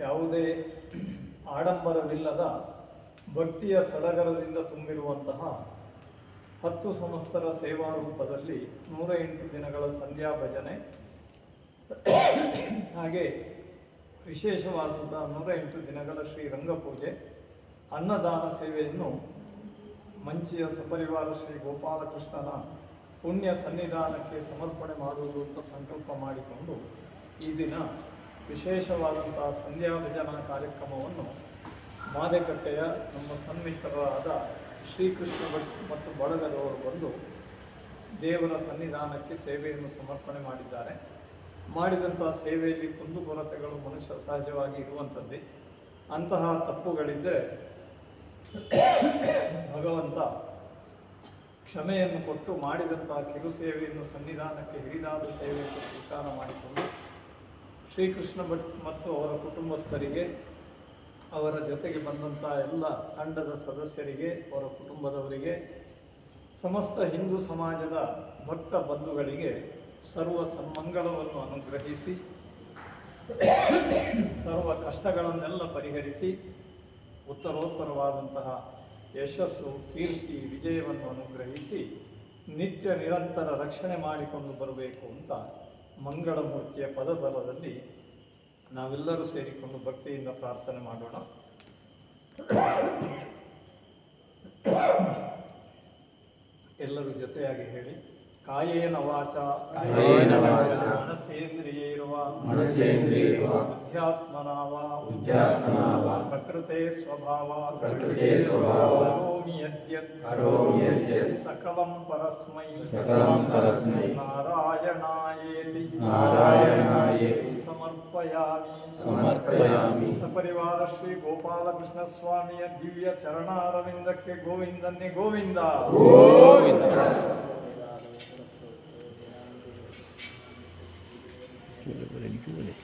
ಯಾವುದೇ ಆಡಂಬರವಿಲ್ಲದ ಭಕ್ತಿಯ ಸಡಗರದಿಂದ ತುಂಬಿರುವಂತಹ ಹತ್ತು ಸಮಸ್ತರ ಸೇವಾ ರೂಪದಲ್ಲಿ ನೂರ ಎಂಟು ದಿನಗಳ ಸಂಧ್ಯಾ ಭಜನೆ. ಹಾಗೆ ವಿಶೇಷವಾದಂತಹ ನೂರ ಎಂಟು ದಿನಗಳ ಶ್ರೀರಂಗ ಪೂಜೆ ಅನ್ನದಾನ ಸೇವೆಯನ್ನು ಮಂಚಿಯ ಸಪರಿವಾರ ಶ್ರೀ ಗೋಪಾಲಕೃಷ್ಣನ ಪುಣ್ಯ ಸನ್ನಿಧಾನಕ್ಕೆ ಸಮರ್ಪಣೆ ಮಾಡುವುದು ಅಂತ ಸಂಕಲ್ಪ ಮಾಡಿಕೊಂಡು ಈ ದಿನ ವಿಶೇಷವಾದಂತಹ ಸಂಧ್ಯಾ ಭಜನಾ ಕಾರ್ಯಕ್ರಮವನ್ನು ಮಾದೆಕಟ್ಟೆಯ ನಮ್ಮ ಸನ್ಮಿತ್ರರಾದ ಶ್ರೀಕೃಷ್ಣ ಭಟ್ ಮತ್ತು ಬಳಗದವರು ಬಂದು ದೇವರ ಸನ್ನಿಧಾನಕ್ಕೆ ಸೇವೆಯನ್ನು ಸಮರ್ಪಣೆ ಮಾಡಿದ್ದಾರೆ. ಮಾಡಿದಂತಹ ಸೇವೆಯಲ್ಲಿ ಕುಂದುಕೊರತೆಗಳು ಮನುಷ್ಯ ಸಹಜವಾಗಿ ಇರುವಂಥದ್ದೇ. ಅಂತಹ ತಪ್ಪುಗಳಿದ್ದರೆ ಭಗವಂತ ಕ್ಷಮೆಯನ್ನು ಕೊಟ್ಟು ಮಾಡಿದಂತಹ ಕಿರು ಸೇವೆಯನ್ನು ಸನ್ನಿಧಾನಕ್ಕೆ ಹಿರಿದಾದ ಸೇವೆಯನ್ನು ಸ್ವೀಕಾರ ಮಾಡಿಕೊಂಡು ಶ್ರೀಕೃಷ್ಣ ಭಟ್ ಮತ್ತು ಅವರ ಕುಟುಂಬಸ್ಥರಿಗೆ, ಅವರ ಜೊತೆಗೆ ಬಂದಂಥ ಎಲ್ಲ ತಂಡದ ಸದಸ್ಯರಿಗೆ, ಅವರ ಕುಟುಂಬದವರಿಗೆ, ಸಮಸ್ತ ಹಿಂದೂ ಸಮಾಜದ ಭಕ್ತ ಬಂಧುಗಳಿಗೆ ಸರ್ವ ಸನ್ಮಂಗಳವನ್ನು ಅನುಗ್ರಹಿಸಿ, ಸರ್ವ ಕಷ್ಟಗಳನ್ನೆಲ್ಲ ಪರಿಹರಿಸಿ, ಉತ್ತರೋತ್ತರವಾದಂತಹ ಯಶಸ್ಸು, ಕೀರ್ತಿ, ವಿಜಯವನ್ನು ಅನುಗ್ರಹಿಸಿ, ನಿತ್ಯ ನಿರಂತರ ರಕ್ಷಣೆ ಮಾಡಿಕೊಂಡು ಬರಬೇಕು ಅಂತ ಮಂಗಳಮೂರ್ತಿಯ ಪದಬಲದಲ್ಲಿ ನಾವೆಲ್ಲರೂ ಸೇರಿಕೊಂಡು ಭಕ್ತಿಯಿಂದ ಪ್ರಾರ್ಥನೆ ಮಾಡೋಣ. ಎಲ್ಲರೂ ಜೊತೆಯಾಗಿ ಹೇಳಿ ಕಾಯೇನ ವಾಚ ಕಾಯೇನ ವಾಚ ಮನಸೇಂದ್ರಿಯೈರ್ವ ಮನಸೇಂದ್ರಿಯೈರ್ವ ಬುದ್ಧ್ಯಾತ್ಮನಾವ ಬುದ್ಧ್ಯಾತ್ಮನಾವ ಪ್ರಕೃತೆ ಸ್ವಭಾವ. ಪ್ರಕೃತೆ ಸ್ವಭಾವ. ಕರೋಮಿ ಯದ್ಯತ್ ಕರೋಮಿ ಯದ್ಯತ್ ಸಕಲಂ ಪರಸ್ಮೈ ಸಕಲಂ ಪರಸ್ಮೈ ನಾರಾಯಣಾಯೇತಿ ನಾರಾಯಣಾಯೇತಿ ಸಮರ್ಪಯಾಮಿ ಸಮರ್ಪಯಾಮಿ ಸಪರಿವಾರ ಶ್ರೀ ಗೋಪಾಲಕೃಷ್ಣ ಸ್ವಾಮಿಯ ದಿವ್ಯ ಚರಣಾರವಿಂದಕ್ಕೆ ಗೋವಿಂದನ್ನೇ Govinda Govinda Boleh, boleh, boleh.